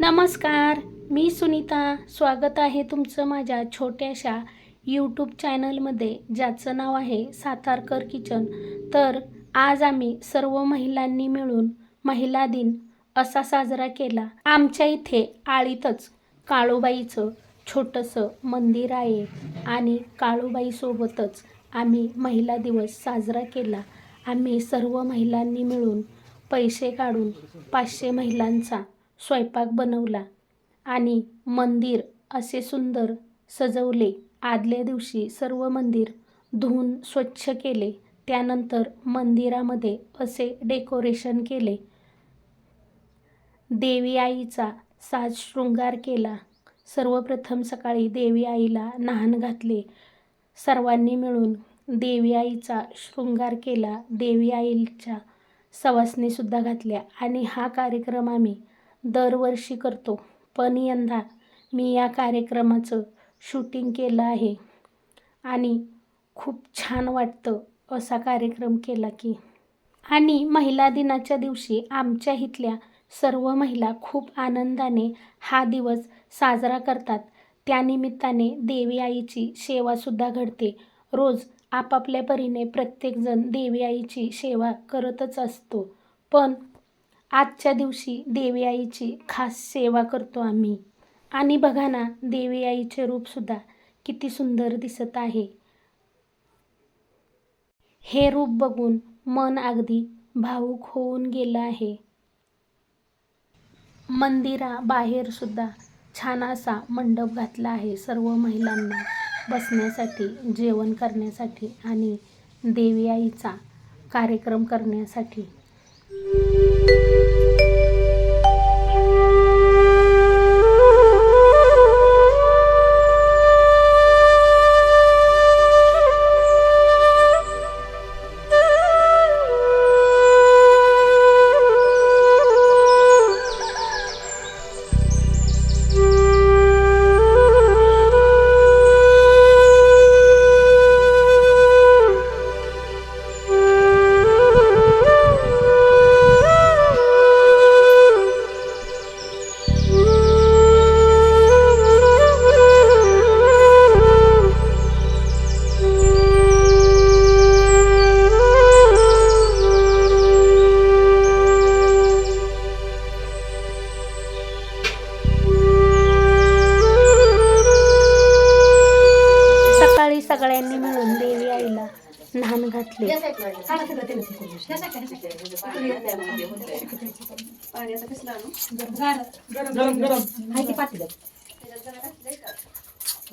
नमस्कार मी सुनीता. स्वागत आहे तुमचं माझ्या छोट्याशा यूट्यूब चॅनलमध्ये ज्याचं नाव आहे सातारकर किचन. तर आज आम्ही सर्व महिलांनी मिळून महिला दिन असा साजरा केला. आमच्या इथे आळीतच काळूबाईचं छोटंसं मंदिर आहे आणि काळूबाईसोबतच आम्ही महिला दिवस साजरा केला. आम्ही सर्व महिलांनी मिळून पैसे काढून पाचशे महिलांचा स्वयंपाक बनवला आणि मंदिर असे सुंदर सजवले. आदल्या दिवशी सर्व मंदिर धुवून स्वच्छ केले. त्यानंतर मंदिरामध्ये असे डेकोरेशन केले. देवी आईचा साज शृंगार केला. सर्वप्रथम सकाळी देवी आईला न्हाण घातले. सर्वांनी मिळून देवी आईचा शृंगार केला. देवी आईच्या सवासणीसुद्धा घातल्या आणि हा कार्यक्रम आम्ही दरवर्षी करतो. पण यंदा मी या कार्यक्रमाचं शूटिंग केलं आहे. आणि खूप छान वाटतं असा कार्यक्रम केला की. आणि महिला दिनाच्या दिवशी आमच्या इथल्या सर्व महिला खूप आनंदाने हा दिवस साजरा करतात. त्यानिमित्ताने देवी आईची सेवासुद्धा घडते. रोज आपापल्या परीने प्रत्येकजण देवी आईची सेवा करतच असतो. पण आजच्या दिवशी देवी आईची खास सेवा करतो आम्ही. आणि बघा ना देवी आईचे रूपसुद्धा किती सुंदर दिसत आहे. हे रूप बघून मन अगदी भावूक होऊन गेलं आहे. मंदिराबाहेर सुद्धा छान असा मंडप घातला आहे सर्व महिलांना बसण्यासाठी जेवण करण्यासाठी आणि देवी आईचा कार्यक्रम करण्यासाठी. न्हाण घातले.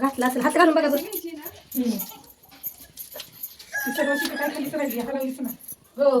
घातला असेल. हात घालून बघा बरं. हो.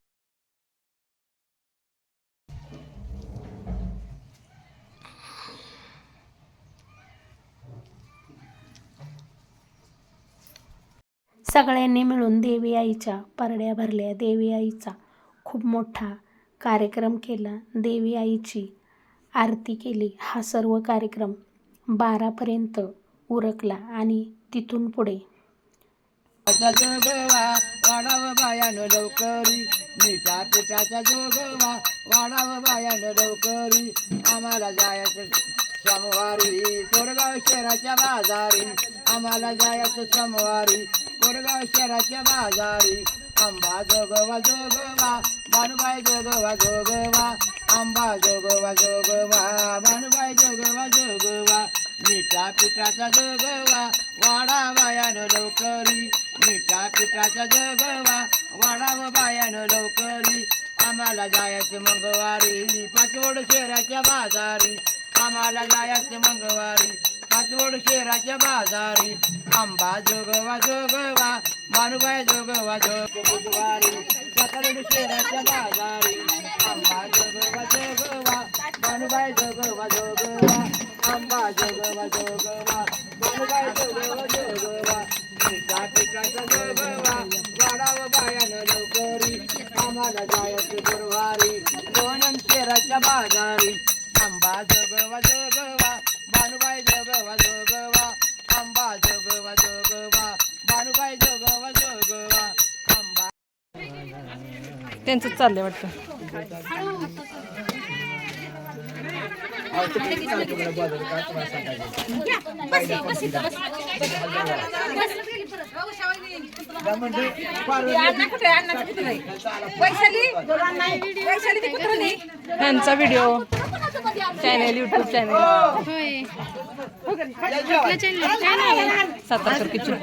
सगळ्यांनी मिळून देवी आईच्या परड्या भरल्या. देवी आईचा खूप मोठा कार्यक्रम केला. देवी आईची आरती केली. हा सर्व कार्यक्रम बारापर्यंत उरकला आणि तिथून पुढे. वाढाव बायानं लवकरी. मिठा पिठाचा जोगवा वाढाव बायानं लवकरी. आम्हाला जायचं सोमवारी कोरगाव शहराच्या बाजारी आम्हाला जायचं सोमवारी कोरगाव शहराच्या बाजारी. आंबा जोगवा जोगवा भानुबाई जोगवा जोगवा. आंबा जोगवा जोगवा भानुबाई जोगवा जोगवा. मिठा पिठाचा जोगवा वाडा बायानं लवकरी. मिठा पिठाचा जोगवा वाडाव बायानं लवकरी. आम्हाला जायचं मंगळवारी पाचवड शहराच्या बाजारी. आम्हाला जायचे मंगळवारी. पाचवड शहराच्या बाजारी. आंबा जोगवा जोगवा भानुबाई जोगवा जोगवारी बुधवारी. सकल शेराच्या बाजारी. आंबा जोगवा जोगवा भानुबाई जोगवा जोगवा आंबा जोगवा जोगवा भानुबाई जोगवा जोगवा. पिका पिकाचा जोगवा वाडाव बायान लवकरी. आम्हाला जायचे गुरुवारी. दोन शेराच्या बाजारी. आंबा जोगवा जोगवा भानुबाई जोगवा जोगवा आंबा जोगवा जोगवा भानुबाई जोगवा जोगवा आंबा. त्यांचं चाललंय वाटतं. त्यांचा video channel YouTube channel Satarkar kitchen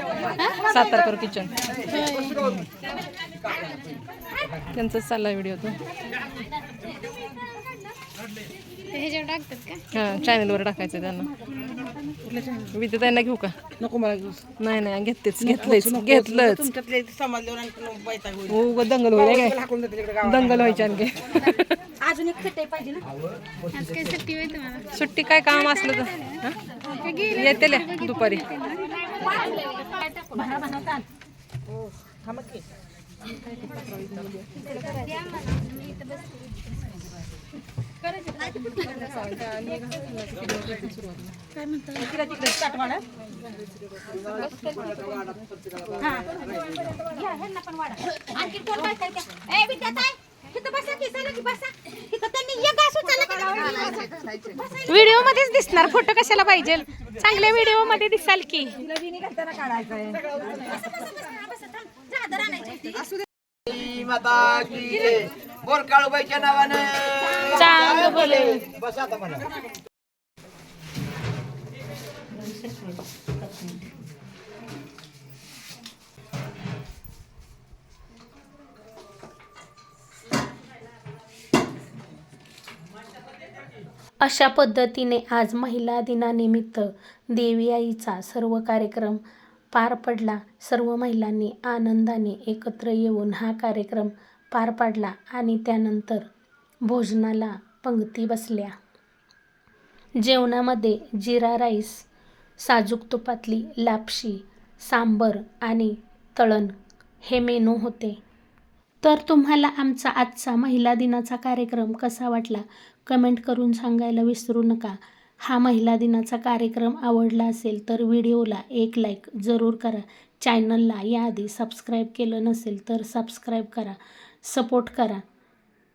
Satarkar kitchen त्यांचाच चाललाय व्हिडिओ तो. ह्याच्यावर टाकतात का? हां चॅनलवर टाकायचं त्यांना. विद्या त्यांना घेऊ का? नको मला घेऊस. नाही नाही घेतेच घेतलंच घेतलंच तुमच्यातले समजल्यावर आणखी वैताग होईल. हो दंगल होईल काय? हाकलून देते तिकडे गावात. दंगल व्हायची आणखी. अजून एक पाहिजे ना. आज काही सुट्टी होय तुम्हाला? सुट्टी काय काम असलं तर. हं? येते ल्या दुपारी. तिला तिकडे वाढा. आणखी कोण ए, विद्याताई, बसा की, चला की बसा. त्यांनी एक की व्हिडिओ मध्येच दिसणार फोटो कशाला पाहिजे चांगल्या व्हिडिओमध्ये दिसाल की माता की जय. काळूबाईच्या नावानं चांग बोले बस आता म्हणा अशा पद्धतीने आज महिला दिनानिमित्त देवी आईचा सर्व कार्यक्रम पार पडला. सर्व महिलांनी आनंदाने एकत्र येऊन हा कार्यक्रम पार पाडला आणि त्यानंतर भोजनाला पंक्ती बसल्या. जेवणामध्ये जिरा राईस साजूक तुपातली लापशी सांबर आणि तळण हे मेनू होते. तर तुम्हाला आमचा आजचा महिला दिनाचा कार्यक्रम कसा वाटला? कमेंट करून सांगायला विसरू नका. हा महिला दिनाचा कार्यक्रम आवडला असेल तर व्हिडिओला एक लाईक जरूर करा. चॅनलला याआधी सबस्क्राईब केलं नसेल तर सबस्क्राईब करा. सपोर्ट करा.